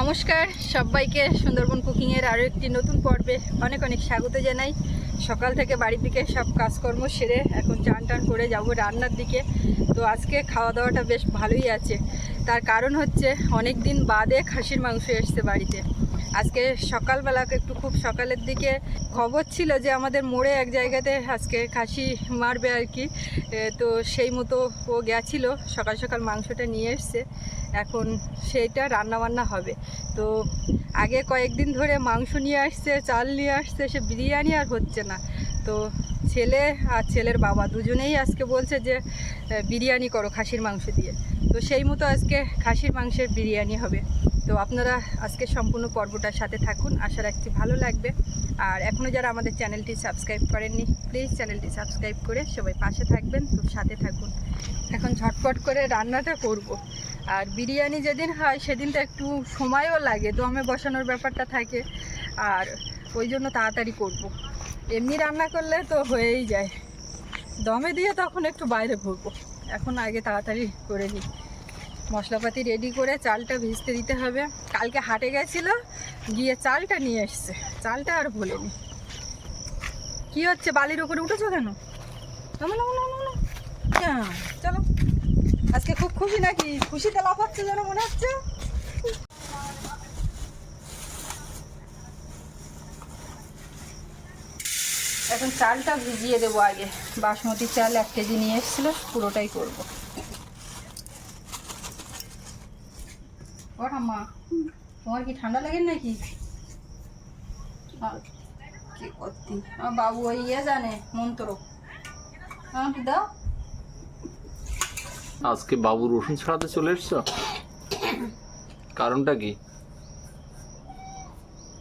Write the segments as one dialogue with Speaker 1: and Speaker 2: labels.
Speaker 1: নমস্কার, সবাইকে সুন্দরবন কুকিংয়ের আরও একটি নতুন পর্বে অনেক অনেক স্বাগত জানাই। সকাল থেকে বাড়ির দিকে সব কাজকর্ম সেরে এখন চান টান করে যাব রান্নার দিকে। তো আজকে খাওয়া দাওয়াটা বেশ ভালোই আছে। তার কারণ হচ্ছে অনেক দিন বাদে খাসির মাংস এসছে বাড়িতে। আজকে সকালবেলা একটু খুব সকালের দিকে খবর ছিল যে আমাদের মোড়ে এক জায়গাতে আজকে খাসি মারবে আর কি। তো সেই মতো ও গেছিল, সকাল সকাল মাংসটা নিয়ে এসছে। এখন সেইটা রান্না বান্না হবে। তো আগে কয়েকদিন ধরে মাংস নিয়ে আসছে, চাল নিয়ে আসছে, সে বিরিয়ানি আর হচ্ছে না। তো ছেলে আর ছেলের বাবা দুজনেই আজকে বলছে যে বিরিয়ানি করো খাসির মাংস দিয়ে। তো সেই মতো আজকে খাসির মাংসের বিরিয়ানি হবে। তো আপনারা আজকে সম্পূর্ণ পর্বটার সাথে থাকুন। আশা রাখছি ভালো লাগবে। আর এখনও যারা আমাদের চ্যানেলটি সাবস্ক্রাইব করেননি, প্লিজ চ্যানেলটি সাবস্ক্রাইব করে সবাই পাশে থাকবেন, তো সাথে থাকুন। এখন ঝটপট করে রান্নাটা করব। আর বিরিয়ানি যেদিন হয়, সেদিনটা একটু সময়ও লাগে, দমে বসানোর ব্যাপারটা থাকে। আর ওই জন্য তাড়াতাড়ি করব। এমনি রান্না করলে তো হয়েই যায়। দমে দিয়ে তখন একটু বাইরে ঘুরবো। এখন আগে তাড়াতাড়ি করে নিই। মশলাপাতি রেডি করে চালটা ভিজতে দিতে হবে। কালকে হাটে গেছিল গিয়ে চালটা নিয়ে এসছে। চালটা আর ভুলিনি। কি হচ্ছে বালির ওপরে উঠেছো কেন। হ্যাঁ, চলো। আজকে খুব খুশি নাকি? খুশিতে লাফাচ্ছে যেন মনে হচ্ছে। এখন চালটা ভিজিয়ে দেবো আগে। বাসমতি চাল এক কেজি নিয়ে এসেছিল পুরোটাই করব। ও ঠাম্মা তোমার কি ঠান্ডা লাগে নাকি? কি করতি? আমার বাবু ওই ইয়ে জানে মন্ত্র। আমাকে দাও।
Speaker 2: আজকে বাবু রসুন ছড়াতে চলে এসছো? কারণটা কি?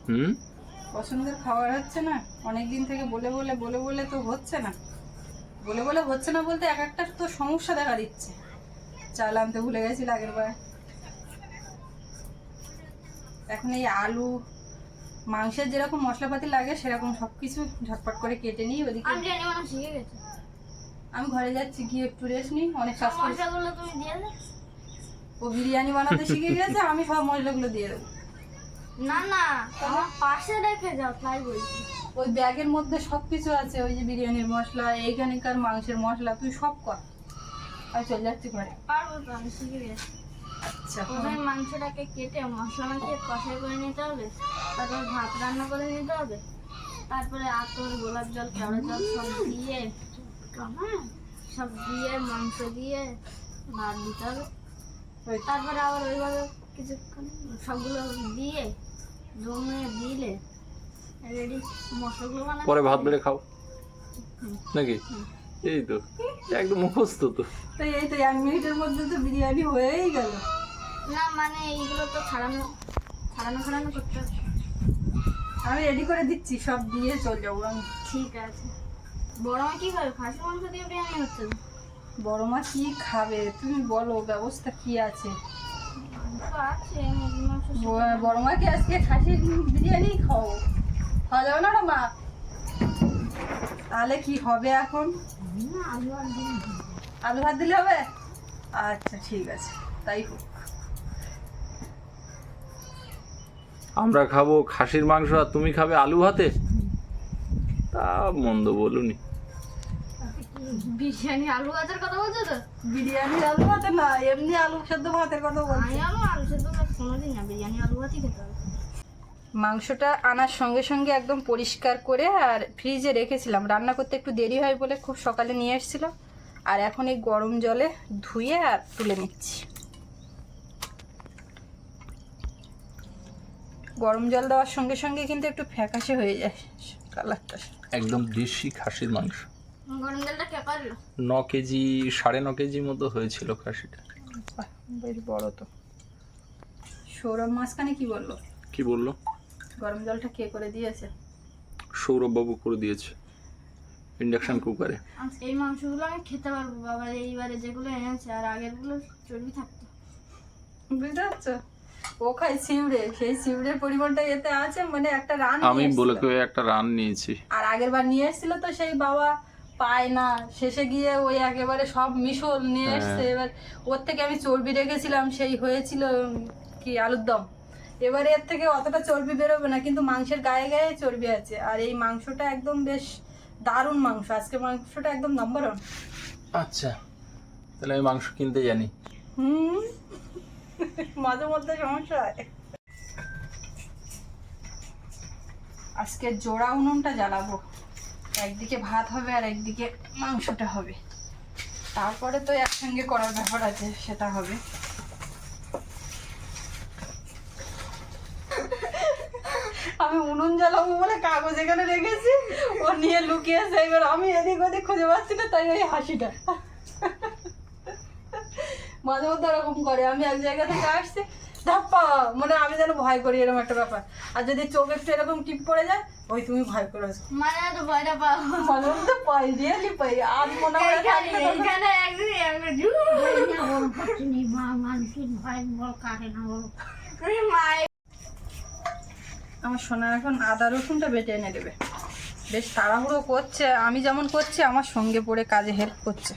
Speaker 2: হুম?
Speaker 1: পছন্দের খাবার হচ্ছে না। অনেক দিন থেকে বলে বলে বলে বলে তো হচ্ছে না। বলে বলে হচ্ছে না বলতে এক একটা তো সমস্যা দেখা দিচ্ছে। চাল আনতে ভুলে গেছি আগের বার এখন এই আলু মাংসের যেরকম মশলাপাতি লাগে সেরকম সব কিছু ঝটপট করে কেটে নিই ওদিকে।
Speaker 3: আমি
Speaker 1: ঘরে যাচ্ছি গিয়ে একটু রেস্ট নিই অনেক ও বিরিয়ানি বানাতে শিখে গেছে আমি সব মশলাগুলো দিয়ে দেবো।
Speaker 3: না না তোমার পাশে রেখে যাও তাই বলছি।
Speaker 1: ওই ব্যাগের মধ্যে সব কিছু আছে ওই যে বিরিয়ানির মশলা এইখানকার মাংসের মশলা তুই সব কর। আমি চলে যাচ্ছি ঘরে।
Speaker 3: পারব তো আমি শিখে গেছি।
Speaker 1: আচ্ছা।
Speaker 3: প্রথমে মাংসটাকে কেটে মশলা মাখিয়ে কষাই করে নিতে হবে তারপর ভাত রান্না করে নিতে হবে তারপরে আতর গোলাপ জল কেওড়া জল সব দিয়ে হ্যাঁ সব দিয়ে মাংস দিয়ে ভাত দিতে হবে। তারপরে আবার ওইভাবে কিছুক্ষণ সবগুলো দিয়ে জমে দিলে রেডি মশলাগুলো
Speaker 2: পরে ভাত বেড়ে খাও। নাকি? এই তো একদম মুখস্থ তো।
Speaker 1: তো এই তো এক মিনিটের মধ্যে তো বিরিয়ানি হয়েই গেল।
Speaker 3: না মানে এইগুলো তো ছাড়ানো ছাড়ানো ছাড়ানো করতে
Speaker 1: আমি রেডি করে দিচ্ছি সব দিয়ে চলে যাব আমি।
Speaker 3: ঠিক আছে। বড় মা কি খাবে? খাসি মাংস দিয়ে বিরিয়ানি হচ্ছে
Speaker 1: বড় মা কি খাবে? তুমি বলো ব্যবস্থা কি আছে? বড় মাকে আজকে খাসির বিরিয়ানি খাও খাওয়া যাবে না মা? তাহলে কি হবে এখন?
Speaker 3: আলু
Speaker 1: ভাত দিলে হবে? আচ্ছা ঠিক আছে। তাই হোক।
Speaker 2: আমরা খাব খাসির মাংস আর তুমি খাবে আলু ভাতে? তা মন্দ বলুনি।
Speaker 3: বিরিয়ানি আলু ভাতের কথা বলছো তো?
Speaker 1: বিরিয়ানি আলু ভাতে না এমনি আলু সেদ্ধ ভাতের কথা বলছি।
Speaker 3: আলু আলু সেদ্ধ ভাত কোনোদিন না বিরিয়ানি আলু ভাতই খেতে হবে।
Speaker 1: মাংসটা আনার সঙ্গে সঙ্গে একদম পরিষ্কার করে আর ফ্রিজে রেখেছিলাম। রান্না করতে একটু দেরি হয় বলে খুব সকালে নিয়ে এসেছিল। আর এখন এই গরম জলে ধুয়ে আর তুলে নিচ্ছি। গরম জল দেওয়ার সঙ্গে সঙ্গে কিন্তু একটু ফ্যাকাশে হয়ে যায় কালারটা।
Speaker 2: একদম দেশি খাসির মাংস।
Speaker 3: গরম জলটা কে পারল
Speaker 2: ন কেজি সাড়ে ন কেজি মতো হয়েছিল খাসিটা।
Speaker 1: বেশ বড় তো। সৌরভ মাঝখানে কি বলল?
Speaker 2: কি বলল?
Speaker 1: গরম জলটা কে করে দিয়েছে?
Speaker 2: সৌরভ বাবু করে দিয়েছে। ইন্ডাকশন কুকারে
Speaker 3: আজকে এই মাংসগুলো আমি খেতে পারব বাবা এইবারে যেগুলো এনেছে আর আগেরগুলো চর্বি থাকতো।
Speaker 1: বুঝতে পারছ? ও খায় সিউড়ে সেই সিউড়ের পরিমাণটা এতে আছে মানে একটা রান
Speaker 2: আমি
Speaker 1: নিয়ে
Speaker 2: বলে। কেউ একটা রান নিয়েছি।
Speaker 1: আর আগের বার নিয়ে এসেছিল তো সেই বাবা পায় না। শেষে গিয়ে ওই একেবারে সব মিশল নিয়ে
Speaker 2: হ্যাঁ।
Speaker 1: এসছে। এবার ওর থেকে আমি চর্বি রেখেছিলাম সেই হয়েছিল কি আলুর দম। এবারে এর থেকে অতটা চর্বি বেরোবে না কিন্তু মাংসের গায়ে গায়ে চর্বি আছে। আর এই মাংসটা একদম বেশ দারুণ মাংস। আজকে মাংসটা একদম নাম্বার ওয়ান
Speaker 2: আচ্ছা তাহলে আমি মাংস কিনতে জানি।
Speaker 1: হুম। মাঝে মধ্যে সমস্যা হয়। আজকে জোড়া উনুনটা জ্বালাবো। একদিকে ভাত হবে আর একদিকে মাংসটা হবে। তারপরে তো একসঙ্গে করার ব্যাপার আছে, সেটা হবে। আমি উনুন জ্বালাবো বলে কাগজ এখানে রেখেছি। ও নিয়ে লুকিয়েছে, এবার আমি এদিক ওদিক খুঁজে পাচ্ছি না, তাই ওই হাসিটা। মাঝে মধ্যে ওরকম করে। আমি এক জায়গা থেকে আসছি ধাপ্পা মানে আমি যেন ভয় করি এরকম একটা ব্যাপার। আর যদি চোখ একটু এরকম টিপ পড়ে যায় ওই তুমি ভয় করেছ
Speaker 3: মানে তো ভয়টা পাবো
Speaker 1: মাঝে মধ্যে পাই রিয়েলি পাই আর মনে হয়
Speaker 3: এইখানে একদিন একটা জু
Speaker 1: আমার সোনা এখন আদা রসুনটা বেটে এনে দেবে। বেশ তাড়াহুড়ো করছে আমি যেমন করছি আমার সঙ্গে পড়ে কাজে হেল্প করছে।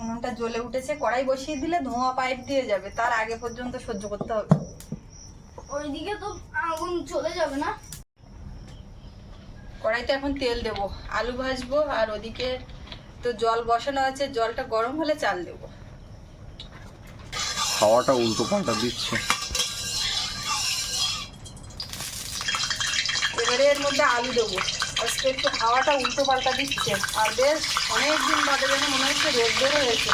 Speaker 1: উনুনটা জ্বলে উঠেছে কড়াই বসিয়ে দিলে ধোঁয়া পাইপ দিয়ে যাবে তার আগে পর্যন্ত সহ্য করতে হবে।
Speaker 3: ওইদিকে তো আগুন চলে যাবে না?
Speaker 1: কড়াইতে এখন তেল দেব আলু ভাজবো আর ওদিকে তো জল বসানো আছে জলটা গরম হলে চাল দেব।
Speaker 2: হাওয়াটা উল্টো পাল্টা দিচ্ছে।
Speaker 1: এবারে এর মধ্যে আলু দেবো। আজকে একটু হাওয়াটা উল্টো পাল্টা দিচ্ছে। আর বেশ অনেকদিন বাদে যেন মনে হচ্ছে রোদ বের হয়েছে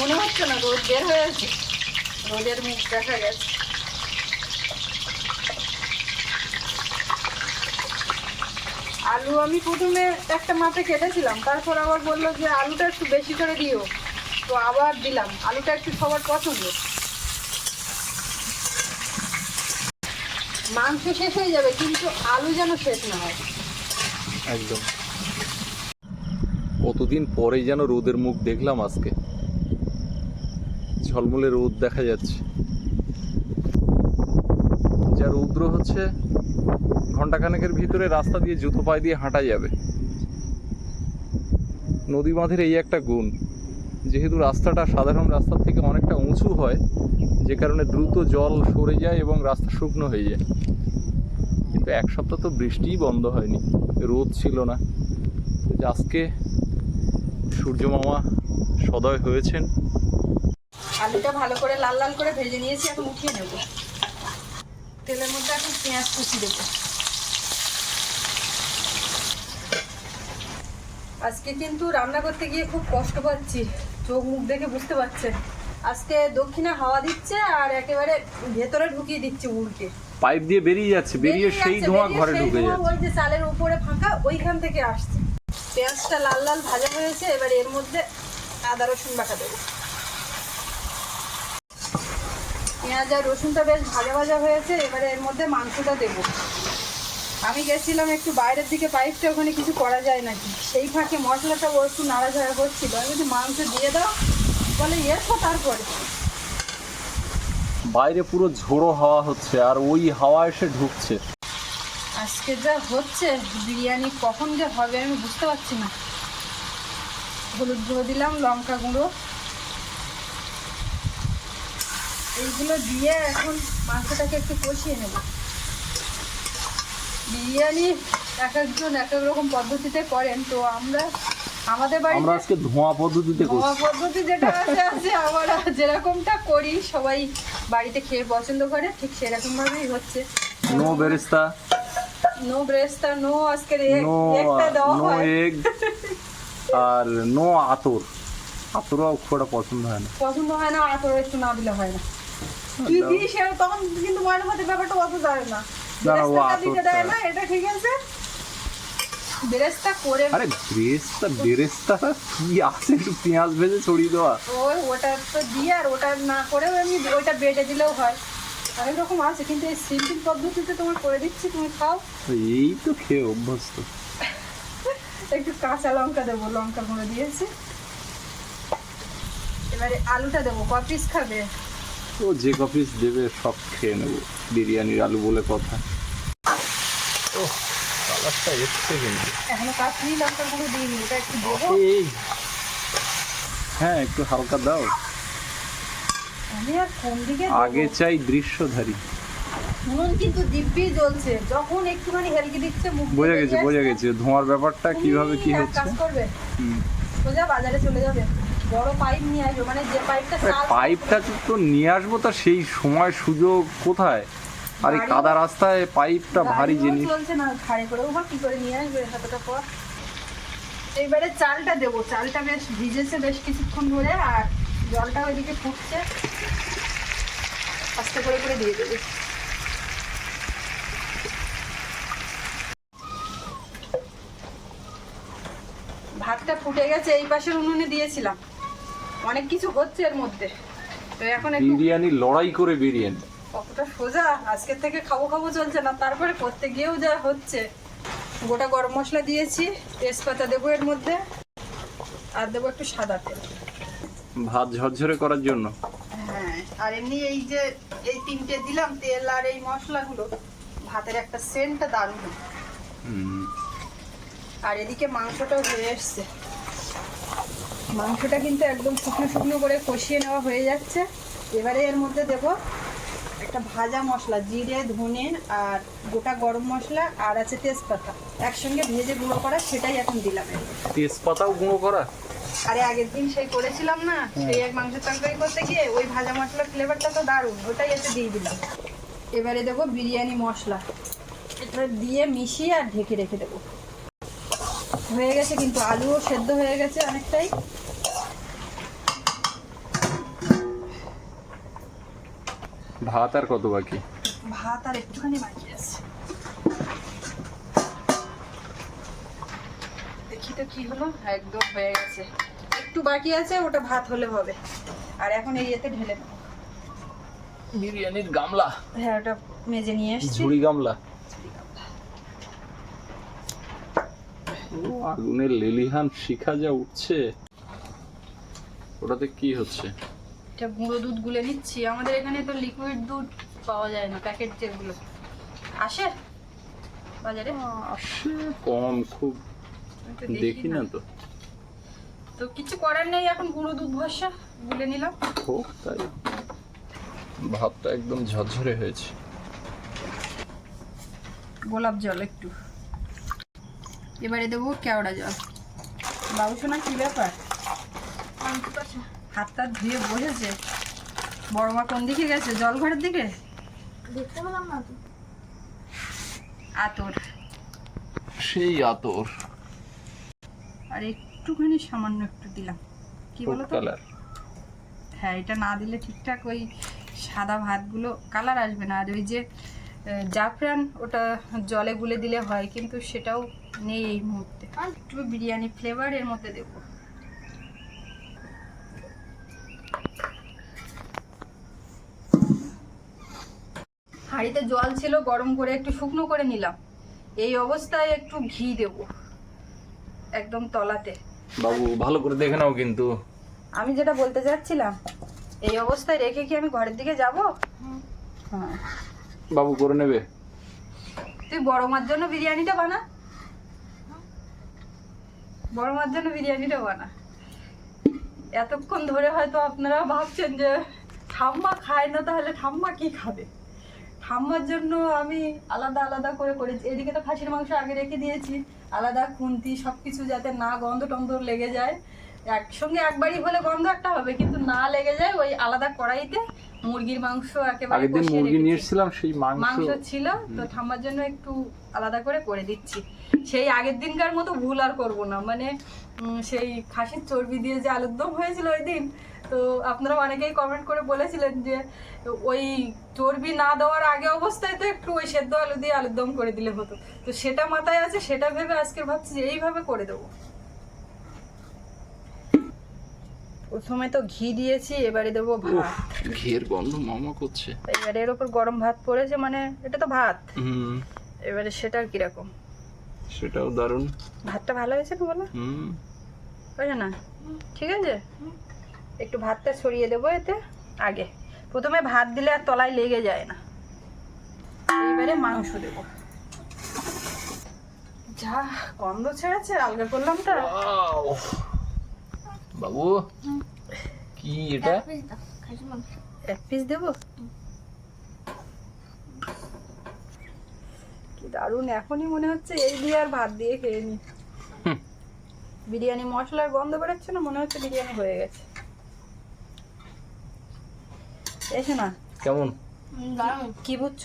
Speaker 1: মনে হচ্ছে না রোদ বের হয়েছে রোদের মুখ দেখা গেছে। আলু আমি প্রথমে একটা মাপে কেটেছিলাম, তারপর আবার বলল যে আলুটা একটু বেশি করে দিও। তো আবার দিলাম। আলুটা একটু সবার পছন্দ। মাংস শেষ হয়ে যাবে, কিন্তু আলু যেন শেষ না হয়।
Speaker 2: একদম। কতদিন পরে যেন রোদের মুখ দেখলাম আজকে। ঝলমলে রোদ দেখা যাচ্ছে। যা রৌদ্র হচ্ছে ঘন্টাখানেকের ভিতরে রাস্তা দিয়ে জুতো পায়ে দিয়ে হাঁটা যাবে। নদী বাঁধের এই একটা গুণ, যেহেতু রাস্তাটা সাধারণ রাস্তার থেকে অনেকটা উঁচু হয়, যে কারণে দ্রুত জল সরে যায় এবং রাস্তা শুকনো হয়ে যায়। কিন্তু এক সপ্তাহ তো বৃষ্টিই বন্ধ হয়নি। রোদ ছিল না। আজকে সূর্য মামা সদয় হয়েছেন।
Speaker 1: আলুটা ভালো করে লাল লাল করে ভেজে নিয়েছি, এখন উঠিয়ে নেব। তেলের মধ্যে এখন পেঁয়াজ কুচি দেবো। আজকে কিন্তু রান্না করতে গিয়ে খুব কষ্ট পাচ্ছি। চোখ মুখ দেখে বুঝতে পারছেন। আজকে দক্ষিণে হাওয়া দিচ্ছে আর একেবারে ভেতরে ঢুকিয়ে দিচ্ছে উল্টে।
Speaker 2: পাইপ দিয়ে বেরিয়ে যাচ্ছে বেরিয়ে সেই ধোঁয়া ঘরে ঢুকে যাচ্ছে।
Speaker 1: ওই যে চালের উপরে ফাঁকা ওইখান থেকে আসছে। পেঁয়াজটা লাল লাল ভাজা হয়েছে এবার এর মধ্যে আদা রসুন বাটা দেবো। পেঁয়াজ আর রসুনটা বেশ ভাজা ভাজা হয়েছে এবারে এর মধ্যে মাংসটা দেবো। আমি গেছিলাম একটু বাইরের দিকে পাইপটা ওখানে কিছু করা যায় নাকি? সেই ফাঁকে মশলাটা ও একটু নাড়াচাড়া করছিল। আমি যদি মাংস দিয়ে দাও। বলে এসো তারপরে।
Speaker 2: বাইরে পুরো ঝোড়ো হাওয়া হচ্ছে আর ওই হাওয়া এসে ঢুকছে।
Speaker 1: আজকে যা হচ্ছে, বিরিয়ানি কখন যে হবে আমি বুঝতে পারছি না। হলুদ গুঁড়ো দিলাম, লঙ্কা গুঁড়ো। এইগুলো দিয়ে এখন মাংসটাকে একটু কষিয়ে নেব। বিরিয়ানি এক একজন এক এক রকম পদ্ধতিতে করেন, তো আমরা আমাদের
Speaker 2: আমরা
Speaker 1: বাড়িতে
Speaker 2: আজকে ধোঁয়া পদ্ধতিতে
Speaker 1: ধোঁয়া পদ্ধতি যেটা আছে আছে আমরা যেরকমটা করি সবাই বাড়িতে খেয়ে পছন্দ করে ঠিক সেরকম ভাবেই হচ্ছে।
Speaker 2: নো বেরেস্তা
Speaker 1: নো ব্রেস্তা নো আজকের
Speaker 2: নো
Speaker 1: একটা দেওয়া
Speaker 2: নো
Speaker 1: হয়।
Speaker 2: এগ আর নো আতর। আতরও খুব একটা পছন্দ হয় না।
Speaker 1: পছন্দ হয় না আর তোর একটু না দিলে হয় না। কি
Speaker 2: দাও।
Speaker 1: দিই সে তখন কিন্তু মায়ের মধ্যে ব্যাপারটা অত যায় না।
Speaker 2: না, ও
Speaker 1: না এটা ঠিক আছে। বেরেস্তা করে
Speaker 2: আরে বেরেস্তা বেরেস্তা? কি আছে? একটু পেঁয়াজ ভেজে ছড়িয়ে দেওয়া।
Speaker 1: ওই ওটা তো দিয়ে আর ওটা না করেও এমনি ওইটা বেটে দিলেও হয়। অনেক রকম আছে কিন্তু এই সিম্পল পদ্ধতিতে তোমার করে দিচ্ছি তুমি খাও।
Speaker 2: এই তো খেয়ে অভ্যস্ত।
Speaker 1: একটু কাঁচা লঙ্কা দেবো লঙ্কা গুঁড়ো দিয়েছি। এবারে আলুটা দেবো ক পিস খাবে?
Speaker 2: তো যে কপিস দেবে সব খেয়ে নেব। বিরিয়ানির আলু বলে কথা। ও কালারটা এসছে কিন্তু।
Speaker 1: এখনও কাশ্মীরি লঙ্কা গুঁড়ো দিইনি ওটা একটু দেবো?
Speaker 2: এই। হ্যাঁ একটু হালকা দাও।
Speaker 1: আমি আর কোন দিকে
Speaker 2: আগে চাই দৃশ্যধারী।
Speaker 1: নুন কিন্তু দিব্যি জ্বলছে যখন একটুখানি হেলকি দিচ্ছে মুখ
Speaker 2: বোঝা গেছে বোঝা গেছে ধোঁয়ার ব্যাপারটা কীভাবে কি হচ্ছে?
Speaker 1: কাজ করবে। সোজা বাজারে চলে যাবে। বড় পাইপ নিয়ে আসবে মানে যে পাইপটা
Speaker 2: পাইপটা তো নিয়ে আসব তা সেই সময় সুযোগ কোথায়? আর এই কাদা রাস্তায় পাইপটা ভারী জিনিস।
Speaker 1: চলছে না ঘাড়ে করে। ওবার কি করে নিয়ে আসবে এতটা পর এইবারে চালটা দেবো। চালটা বেশ ভিজেছে বেশ কিছুক্ষণ ধরে আর জলটা ওইদিকে ফুটছে। আস্তে করে করে দিয়ে দেবে। ভাতটা ফুটে গেছে এই পাশের উনুনে দিয়েছিলাম। অনেক কিছু হচ্ছে এর মধ্যে। তো এখন
Speaker 2: বিরিয়ানি লড়াই করে বিরিয়ানি।
Speaker 1: কতটা সোজা? আজকের থেকে খাব খাব চলছে না। তারপরে করতে গিয়েও যা হচ্ছে। গোটা গরম মশলা দিয়েছি তেজপাতা দেবো এর মধ্যে আর দেবো একটু সাদা তেল।
Speaker 2: ভাত ঝরঝরে করার জন্য?
Speaker 1: হ্যাঁ আর এমনি এই যে এই তিনটে দিলাম তেল আর এই মশলাগুলো ভাতের একটা সেন্টটা দারুণ। আর এদিকে মাংসটাও হয়ে এসছে। মাংসটা কিন্তু একদম শুকনো শুকনো করে কষিয়ে নেওয়া হয়ে যাচ্ছে। এবারে এর মধ্যে দেব একটা ভাজা মশলা জিরে ধনে আর গোটা গরম মশলা আর আছে তেজপাতা। একসঙ্গে ভেজে গুঁড়ো করা সেটাই এখন দিলাম।
Speaker 2: তেজপাতাও গুঁড়ো করা?
Speaker 1: আরে আগের দিন সেই করেছিলাম না সেই এক মাংসের তরকারি করতে গিয়ে ওই ভাজা মশলার ফ্লেভারটা তো দারুণ ওটাই এতে দিয়ে দিলাম। এবারে দেবো বিরিয়ানি মশলা। এটা দিয়ে মিশিয়ে আর ঢেকে রেখে দেবো। হয়ে গেছে কিন্তু আলুও সেদ্ধ হয়ে গেছে অনেকটাই।
Speaker 2: ভাত আর কত বাকি?
Speaker 1: ভাত আর একটুখানি বাকি আছে। দেখি তো কি হলো একদম হয়ে গেছে। একটু বাকি আছে ওটা ভাত হলে হবে। আর এখন এই এতে ঢেলে দেবো।
Speaker 2: বিরিয়ানির গামলা।
Speaker 1: হ্যাঁ ওটা মেজে নিয়ে এসছি
Speaker 2: ঝুড়ি গামলা। ও আগুনের লেলিহান শিখা যা উঠছে। ওটাতে কি হচ্ছে?
Speaker 1: এটা গুঁড়ো দুধ গুলে নিচ্ছি। আমাদের এখানে তো লিকুইড দুধ পাওয়া যায় না প্যাকেট যেগুলো। আসে? বাজারে?
Speaker 2: আসে। কম খুব দেখি না তো।
Speaker 1: তো কিছু করার নেই এখন গুঁড়ো দুধ ভরসা গুলে নিলাম।
Speaker 2: হোক তাই। ভাতটা একদম ঝরঝরে হয়েছে।
Speaker 1: গোলাপ জল একটু। এবারে দেবো কেওড়া জল। বাবু শোনা কি ব্যাপার? হাতটা ধুয়ে বসেছে। বড় মা কোন দিকে গেছে? জল ঘরের দিকে?
Speaker 3: দেখতে পেলাম না তো।
Speaker 1: আতর।
Speaker 2: সেই আতর।
Speaker 1: আর একটুখানি সামান্য একটু দিলাম। কি বলো তো হ্যাঁ এটা না দিলে ঠিকঠাক ওই সাদা ভাতগুলো কালার আসবে না। আর ওই যে জাফরান ওটা জলে গুলে দিলে হয় কিন্তু সেটাও নেই এই মুহূর্তে। একটু বিরিয়ানি ফ্লেভার এর মধ্যে দেবো। হাঁড়িতে জল ছিল গরম করে একটু শুকনো করে নিলাম। এই অবস্থায় একটু ঘি দেব একদম তলাতে।
Speaker 2: বাবু ভালো করে দেখে নাও কিন্তু।
Speaker 1: আমি যেটা বলতে চাচ্ছিলাম এই অবস্থায় রেখে কি আমি ঘরের দিকে যাব? হ্যাঁ।
Speaker 2: বাবু করে নেবে।
Speaker 1: তুই বড় মার জন্য বিরিয়ানিটা বানা। বড় মার জন্য বিরিয়ানিটা বানা। এতক্ষণ ধরে হয়তো আপনারা ভাবছেন যে ঠাম্মা খায় না তাহলে ঠাম্মা কি খাবে? ঠাম্মার জন্য আমি আলাদা আলাদা করে করেছি এদিকে তো খাসির মাংস আগে রেখে দিয়েছি। আলাদা খুন্তি সব কিছু যাতে না গন্ধ টন্ধ লেগে যায়। একসঙ্গে একবারই হলে গন্ধ একটা হবে কিন্তু না লেগে যায় ওই আলাদা কড়াইতে মুরগির মাংস একেবারে
Speaker 2: আগের দিন
Speaker 1: কষিয়ে
Speaker 2: মুরগি নিয়ে
Speaker 1: রেখেছি।
Speaker 2: এসেছিলাম সেই মাংস
Speaker 1: মাংস ছিল তো ঠাম্মার জন্য একটু আলাদা করে করে দিচ্ছি। সেই আগের দিনকার মতো ভুল আর করব না। মানে সেই খাসির চর্বি দিয়ে যে আলুর দম হয়েছিল ওই দিন তো আপনারা অনেকেই কমেন্ট করে বলেছিলেন যে ওই চর্বি না দেওয়ার আগে অবস্থায় তো একটু ওই সেদ্ধ আলু দিয়ে আলুর দম করে দিলে হতো। তো সেটা মাথায় আছে সেটা ভেবে আজকে ভাবছি যে এইভাবে করে দেবো। প্রথমে তো ঘি দিয়েছি এবারে দেবো ভাত।
Speaker 2: ঘিয়ের গন্ধ মামা করছে।
Speaker 1: এবারে এর ওপর গরম ভাত পড়েছে মানে এটা তো ভাত।
Speaker 2: হুম।
Speaker 1: এবারে সেটা কীরকম?
Speaker 2: সেটাও দারুণ।
Speaker 1: ভাতটা ভালো হয়েছে না বলো?
Speaker 2: হুম।
Speaker 1: না? ঠিক আছে? একটু ভাতটা ছড়িয়ে দেবো এতে আগে। প্রথমে ভাত দিলে আর তলায় লেগে যায় না। এইবারে মাংস দেবো। যা গন্ধ ছেড়েছে আলগা করলাম তো।
Speaker 2: বাবু কি এটা?
Speaker 3: এক পিস
Speaker 1: দেবো? কি দারুণ এখনই মনে হচ্ছে এই দিয়ে আর ভাত দিয়ে খেয়ে নি। বিরিয়ানি মশলার গন্ধ বেরোচ্ছে না মনে হচ্ছে বিরিয়ানি হয়ে গেছে। এসে না।
Speaker 2: কেমন?
Speaker 1: কি বুঝছ?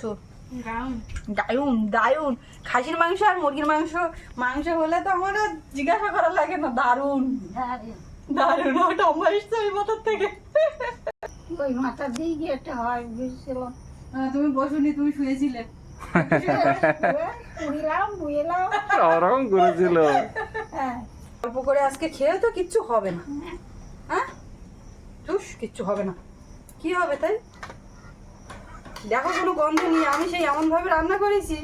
Speaker 3: দারুণ।
Speaker 1: দারুণ দারুণ খাসির মাংস আর মুরগির মাংস মাংস হলে তো আমার জিজ্ঞাসা করা লাগে না দারুণ দারুণ ওটা আমার ইচ্ছে ওই মাথার থেকে।
Speaker 3: ওই মাথা দিয়ে গিয়ে একটা হয় বুঝছিলাম।
Speaker 1: তুমি বসুনি তুমি শুয়েছিলে।
Speaker 2: ওরকম করেছিল।
Speaker 3: হ্যাঁ।
Speaker 1: অল্প করে আজকে খেয়ে তো কিচ্ছু হবে না। হ্যাঁ? কিচ্ছু হবে না। কি হবে তাই? দেখো কোনো গন্ধ নেই আমি সেই এমন ভাবে রান্না করেছি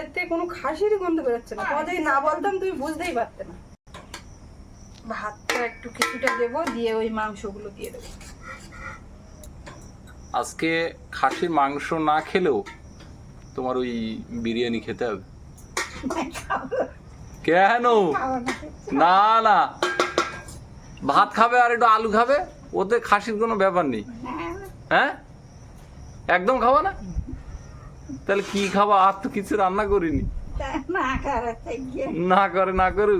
Speaker 1: এতে কোনো খাসিরই গন্ধ বেরোচ্ছে না। যদি না বলতাম তুমি বুঝতেই পারতে না। ভাতটা একটু কিছুটা দেবো দিয়ে ওই মাংসগুলো দিয়ে দেবো।
Speaker 2: আজকে খাসির মাংস না খেলেও তোমার ওই বিরিয়ানি খেতে হবে। কেন? না না। ভাত খাবে আর একটু আলু খাবে? ওতে খাসির কোনো ব্যাপার নেই। হ্যাঁ? একদম খাবা না? তাহলে কি খাবা? আর তো কিছু রান্না করিনি।
Speaker 3: না
Speaker 2: করে না
Speaker 1: করু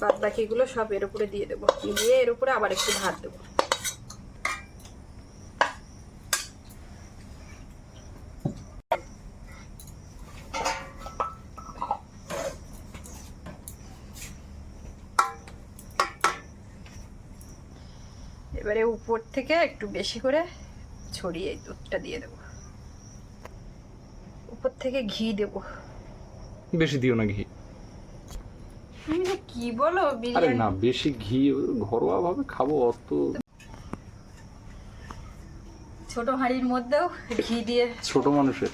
Speaker 1: বাদ বাকিগুলো সব এর উপরে দিয়ে দেবো। দিয়ে এর উপরে আবার একটু ভাত দেবো এবারে উপর থেকে একটু বেশি করে ছড়িয়ে দুধটা দিয়ে দেবো। উপর থেকে ঘি দেবো।
Speaker 2: বেশি দিও না ঘি।
Speaker 1: কি বলো
Speaker 2: আরে না বেশি ঘি ঘরোয়া ভাবে খাব অত
Speaker 1: ছোট হাঁড়ির মধ্যেও ঘি দিয়ে
Speaker 2: ছোট মানুষের।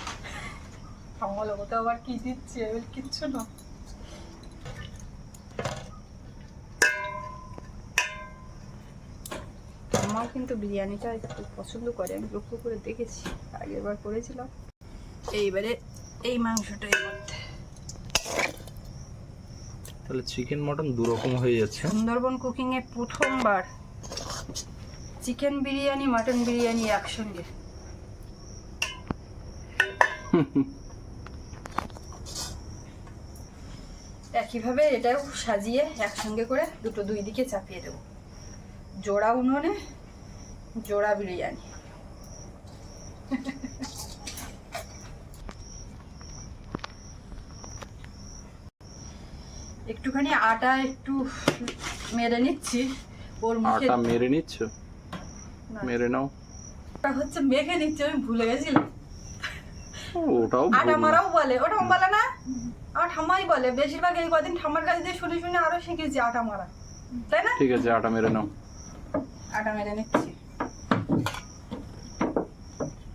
Speaker 1: আমার ওটা আবার কি দিচ্ছে? কিচ্ছু না। আমার কিন্তু বিরিয়ানিটা একটু পছন্দ করে আমি লক্ষ্য করে দেখেছি আগের বার করেছিলাম। এইবারে এই মাংসটা এর মধ্যে।
Speaker 2: তাহলে চিকেন মটন দু রকম হয়ে যাচ্ছে।
Speaker 1: সুন্দরবন কুকিং এ প্রথমবার চিকেন বিরিয়ানি মাটন বিরিয়ানি একসঙ্গে। একইভাবে এটাও সাজিয়ে একসঙ্গে করে দুটো দুই দিকে চাপিয়ে দেবো। জোড়া উনুনে জোড়া বিরিয়ানি। একটুখানি আটা একটু মেরে নিচ্ছি ওর মুখে
Speaker 2: আটা মেরে নিচ্ছ? মেরে নাও।
Speaker 1: ওটা হচ্ছে মেখে নিচ্ছি আমি ভুলে গেছিলাম।
Speaker 2: ওটাও
Speaker 1: আটা মারাও বলে ওটা বলে না? আমার ঠাম্মাই বলে বেশিরভাগ এই কদিন ঠাম্মার কাছে দিয়ে শুনে শুনে আরও শিখেছি আটা মারা। তাই না?
Speaker 2: ঠিক আছে আটা মেরে নাও।
Speaker 1: আটা মেরে নিচ্ছি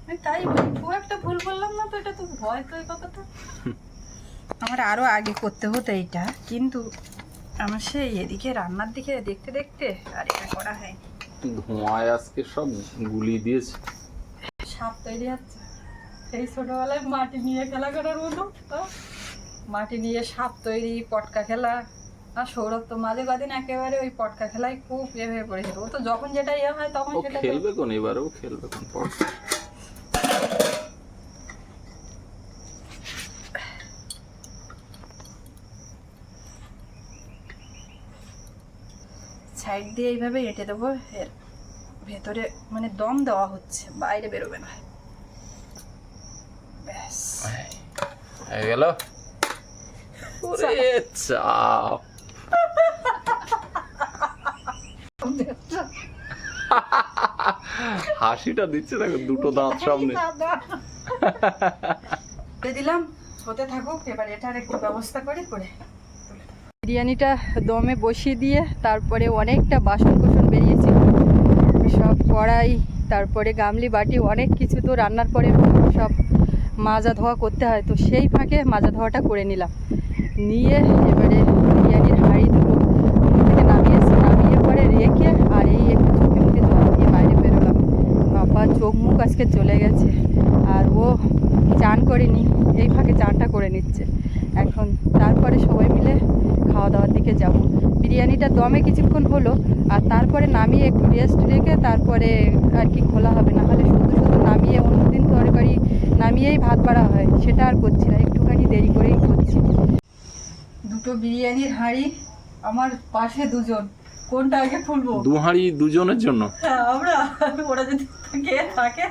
Speaker 1: আমি তাই বলি খুব একটা ভুল করলাম না তো এটা তো ভয় তো এই কথাটা। আমার আরও আগে করতে হতো এইটা কিন্তু আমার সেই এদিকে রান্নার দিকে দেখতে দেখতে আর এটা করা হয়নি।
Speaker 2: ধোঁয়ায় আজকে সব গুলিয়ে দিয়েছে।
Speaker 1: সাপ তৈরি হচ্ছে। সেই ছোটবেলায় মাটি নিয়ে খেলা করার মতো তো মাটি নিয়ে সাপ তৈরি পটকা খেলা। আর সৌরভ তো মাঝে কদিন একেবারে ওই পটকা খেলায় খুব ইয়ে হয়ে পড়েছিল। ও তো যখন যেটা ইয়ে হয় তখন সেটা
Speaker 2: খেলবে কোন? এবারেও খেলবে কোন? পর
Speaker 1: সাইড দিয়ে এইভাবে এঁটে দেবো এর ভেতরে মানে দম দেওয়া হচ্ছে বাইরে বেরোবে না। ব্যাস।
Speaker 2: হয়ে গেল? চাপ। হাসিটা দিচ্ছে দেখো দুটো দাঁত সামনে।
Speaker 1: দিলাম হতে থাকুক এবার এটার একটু ব্যবস্থা করে করে বিরিয়ানিটা দমে বসিয়ে দিয়ে তারপরে অনেকটা বাসন কোসন বেরিয়েছিল। সব কড়াই, তারপরে গামলি, বাটি, অনেক কিছু তো রান্নার পরে সব মাজা ধোয়া করতে হয়। তো সেই ফাঁকে মাজা ধোয়াটা করে নিলাম। নিয়ে এবারে বিরিয়ানির হাঁড়ি দুটো উপর থেকে নামিয়েছি নামিয়ে পরে রেখে আর এই একটু চোখে মুখে জল দিয়ে বাইরে বেরোলাম বাবা চোখ মুখ আজকে চলে গেছে। আর ও চান করেনি, এই ফাঁকে চানটা করে নিচ্ছে। এখন তারপরে সবাই মিলে খাওয়া দাওয়ার দিকে যাব। বিরিয়ানিটা দমে কিছুক্ষণ হলো, আর তারপরে নামিয়ে একটু রেস্ট রেখে তারপরে আর কি খোলা হবে। না হলে শুধু শুধু নামিয়ে অন্যদিন তরকারি নামিয়েই ভাত বাড়া হয়, সেটা আর করছি না, একটুখানি দেরি করেই করছি। দুটো বিরিয়ানির হাঁড়ি আমার পাশে দুজন। কোনটা আগে খুলবো?
Speaker 2: দু হাঁড়ি দুজনের জন্য।
Speaker 1: হ্যাঁ, আমরা ওরা যদি কে থাকে।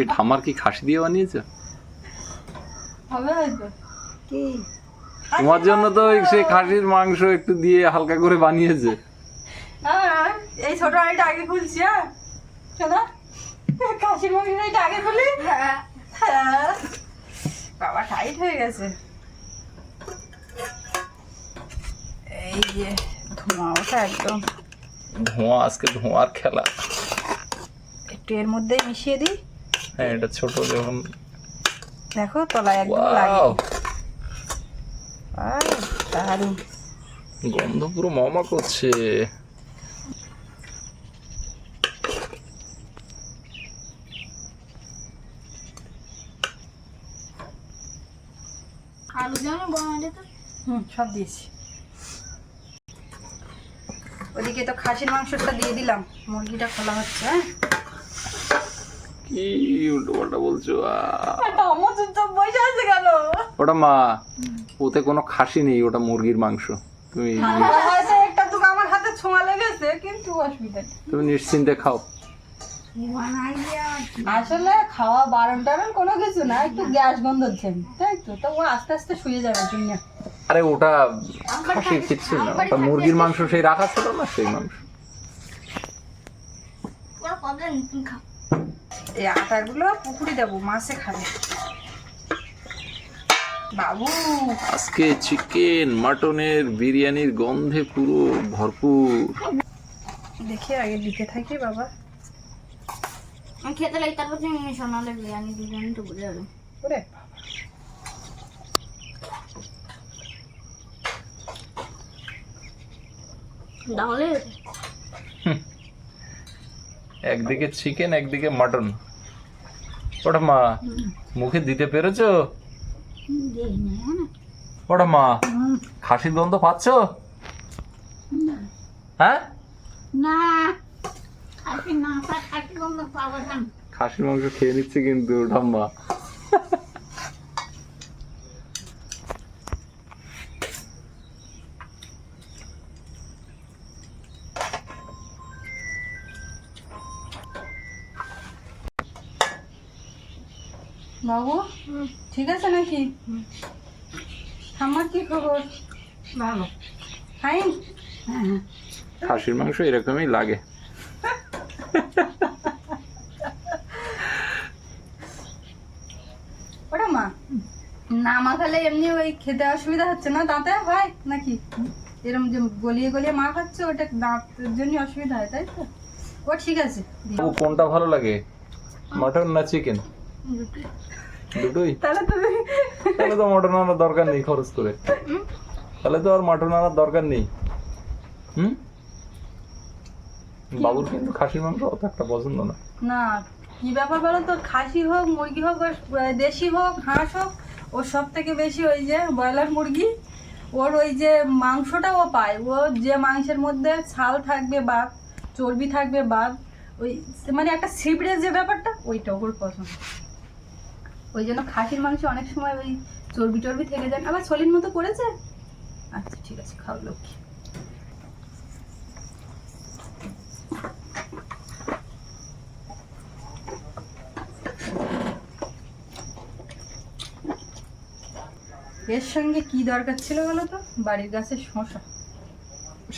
Speaker 2: এই ঠামার কি খাসি দিয়ে বানিয়েছে?
Speaker 1: হবে হয়তো। কি?
Speaker 2: তোমার জন্য তো ওই সেই খাসির মাংস একটু দিয়ে হালকা করে বানিয়েছে।
Speaker 1: হ্যাঁ এই ছোট হাঁড়িটা আগে খুলছি হ্যাঁ। শোনা কাশির মাংসের আগে খুলি। হ্যাঁ। বাবা টাইট হয়ে গেছে। এই যে ধোঁয়া ওঠা একদম।
Speaker 2: ধোঁয়া আজকে ধোঁয়ার খেলা।
Speaker 1: একটু এর মধ্যে মিশিয়ে দিই?
Speaker 2: হ্যাঁ এটা ছোট যখন
Speaker 1: দেখো তলায় একদম লাগে দারুণ।
Speaker 2: গন্ধ পুরো মমা করছে।
Speaker 3: আলু যেন বানালে তো?
Speaker 1: হুম সব দিয়েছি। ওদিকে তো খাসির মাংসটা দিয়ে দিলাম। মুরগিটা খোলা হচ্ছে হ্যাঁ?
Speaker 2: কি উল্টো পাল্টা বলছো
Speaker 1: বসে আছে গেল
Speaker 2: ওটা মা ওতে কোনো খাসি নেই ওটা মুরগির মাংস। তুমি
Speaker 1: একটা দুটো আমার হাতে ছোঁয়া লেগেছে কিন্তু অসুবিধা
Speaker 2: তুমি নিশ্চিন্তে খাও।
Speaker 1: আসলে খাওয়া বারণ টারণ কোনো কিছু না একটু গ্যাস গন্ধ হচ্ছে তাই তো? তো ও আস্তে আস্তে শুয়ে যাবে জন্য।
Speaker 2: আরে ওটা খাসির কিচ্ছু না ওটা মুরগির মাংস সেই রাখা ছিল না সেই মাংস।
Speaker 1: এই আটাগুলো পুকুরি দেবো মাছে খাবে। বাবু।
Speaker 2: আজকে চিকেন মাটনের বিরিয়ানির গন্ধে পুরো ভরপুর।
Speaker 1: দেখি আগে লিখে থাকি বাবা।
Speaker 3: আমি খেতে লাগি তারপর তুমি শোনালে বিরিয়ানি বিরিয়ানি তো বুঝে যাবে। তাহলে
Speaker 2: একদিকে চিকেন একদিকে মাটন ওটা মা মুখে দিতে পেরেছ?
Speaker 3: দেই না না
Speaker 2: ওটা মা খাসির গন্ধ পাচ্ছ? হ্যাঁ?
Speaker 3: না
Speaker 2: খাসির মাংস খেয়ে নিচ্ছে কিন্তু ঠাম্মা
Speaker 1: বাবু ঠিক আছে নাকি? আমার কি খবর?
Speaker 3: ভালো।
Speaker 1: ফাইন?
Speaker 2: খাসির মাংস এরকমই লাগে।
Speaker 1: ওটা মা না মাখালে এমনি ওই খেতে অসুবিধা হচ্ছে না? দাঁতে হয় নাকি? এরকম যে গলিয়ে গলিয়ে মা খাচ্ছে ওটা দাঁতের জন্য অসুবিধা হয় তাই তো? ও ঠিক আছে।
Speaker 2: ও কোনটা ভালো লাগে? মাটন না চিকেন দুটোই।
Speaker 1: তাহলে
Speaker 2: তো মটন আনার দরকার নেই খরচ করে। তাহলে তো আর মাটন আনার দরকার নেই। হুম? বাবুর কিন্তু খাসির মাংস অত একটা পছন্দ না।
Speaker 1: না কি ব্যাপার বলো তো? খাসি হোক মুরগি হোক দেশি হোক হাঁস হোক ওর সব থেকে বেশি ওই যে ব্রয়লার মুরগি ওর ওই যে মাংসটা ও পায়। ও যে মাংসের মধ্যে ছাল থাকবে বাদ চর্বি থাকবে বাদ ওই মানে একটা ছিবড়ে যে ব্যাপারটা ওইটা ওর পছন্দ। ওই জন্য খাসির মাংস অনেক সময় ওই চর্বি টর্বি থেকে যায় আবার ছলির মতো করেছে আচ্ছা ঠিক আছে খাও লক্ষ্মী। এর সঙ্গে কি দরকার ছিল বলো তো? বাড়ির গাছের শশা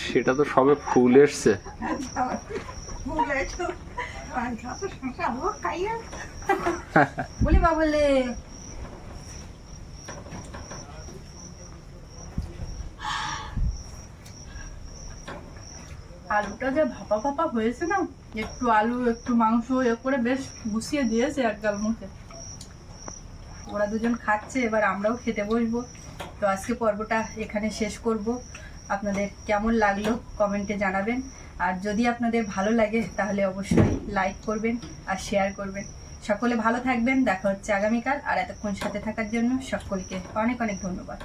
Speaker 2: সেটা তো সবে ফুল এসছে।
Speaker 1: বলি বাবলে। আলুটা যে ভাপা ভাপা হয়েছে না, একটু আলু, একটু মাংস এ করে বেশ গুছিয়ে দিয়েছে এক গাল মুখে ওরা দুজন খাচ্ছে, এবার আমরাও খেতে বসবো। তো আজকে পর্বটা এখানে শেষ করব। আপনাদের কেমন লাগল কমেন্টে জানাবেন। আর যদি আপনাদের ভালো লাগে, তাহলে অবশ্যই লাইক করবেন আর শেয়ার করবেন। সকলে ভালো থাকবেন, দেখা হচ্ছে আগামীকাল, আর এতক্ষণ সাথে থাকার জন্য সকলকে অনেক অনেক ধন্যবাদ।